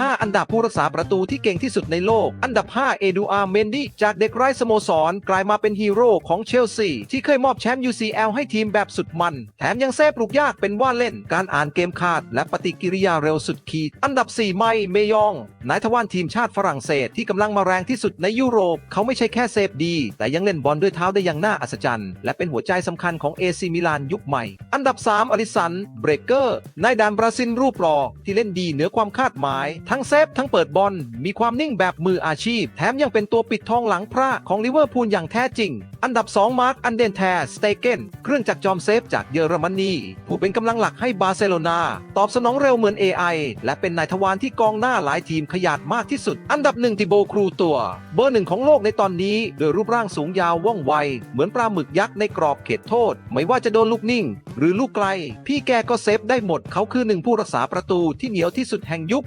5 อันดับผู้รักษาประตูที่เก่งที่สุดในโลก อันดับ 5 เอดูอาร์เมนดี้จากเด็กไร้สโมสร กลายมาเป็นฮีโร่ของเชลซี ที่เคยมอบแชมป์ UCL ให้ทีมแบบสุดมัน แถมยังเซฟลูกยากเป็นว่าเล่น การอ่านเกมขาด และปฏิกิริยาเร็วสุดขีด อันดับ 4 ไมเมยอง นายทวารทีมชาติฝรั่งเศสที่กำลังมาแรงที่สุดในยุโรป เขาไม่ใช่แค่เซฟดี แต่ยังเล่นบอลด้วยเท้าได้อย่างน่าอัศจรรย์ และเป็นหัวใจสำคัญของเอซีมิลานยุคใหม่ อันดับ 3 อลิสัน เบรกเกอร์ นายดานบราซิลรูปรอที่เล่นดีเหนือความคาดหมายทั้งเซฟทั้งเปิดบอลมีความนิ่งแบบมืออาชีพ แถมยังเป็นตัวปิดทองหลังพระของลิเวอร์พูลอย่างแท้จริง อันดับ 2 มาร์คอันเดนแทสเตเกนเครื่องจักรจอมเซฟจากเยอรมนี ผู้เป็นกำลังหลักให้บาร์เซโลนา ตอบสนองเร็วเหมือน AI และเป็นนายทวารที่กองหน้าหลายทีมขยาดมากที่สุด อันดับหนึ่งติโบครูตัว เบอร์หนึ่งของโลกในตอนนี้โดยรูปร่างสูงยาวว่องไว เหมือนปลาหมึกยักษ์ในกรอบเขตโทษ ไม่ว่าจะโดนลูกนิ่ง หรือลูกไกล พี่แกก็เซฟได้หมดเขาคือหนึ่งผู้รักษาประตูที่เหนียวที่สุดแห่งยุค